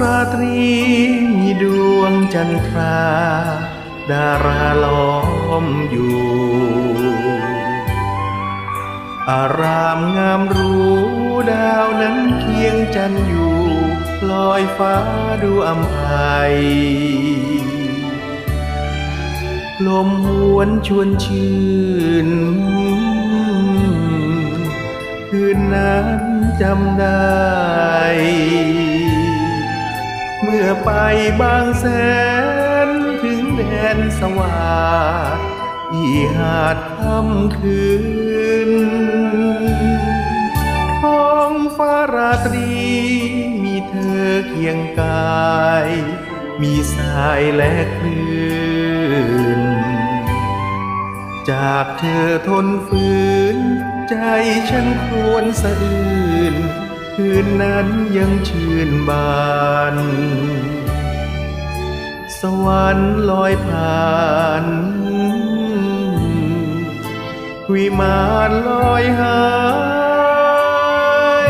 ราตรีมีดวงจันทรา ดาราล้อมอยู่ อารามงามรู้ดาวนั้นเคียงจันอยู่ ลอยฟ้าดูอำไพลมหวนชวนชื่น คืนนั้นจำได้ เมื่อไปบางแสนถึงแดนสว่าสอีหาดค่ำคืนท้องฟ้าราตรี มีเธอเคียงกาย มีสายและคลื่น จากเธอทนฝืน ใจฉันควรสะอื้น คืนนั้นยังชื่นบาน สวรรค์ลอยผ่านวิมานลอยหา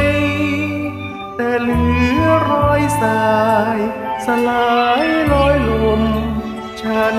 ยแต่เหลือรอยสาย สลายลอยลม ฉัน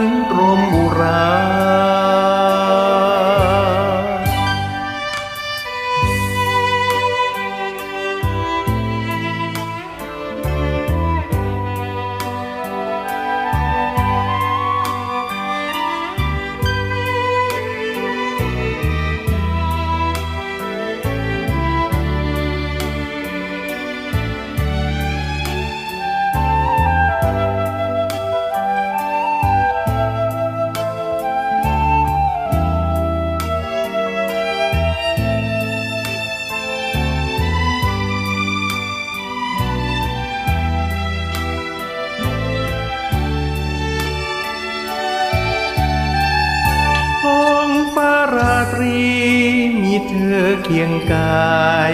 เธอเคียงกาย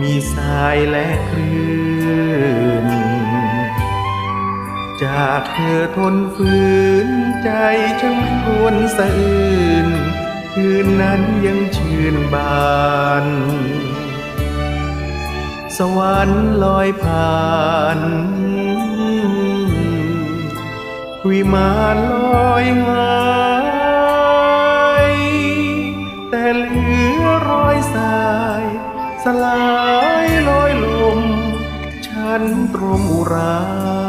มีสายและคลื่น จากเธอทนฝืนใจฉันครวนสะอื้นคืนนั้นยังชื่นบาน สวรรค์ลอยผ่านวิมานลอยหา สลายลอยลม ฉันตรมอุรา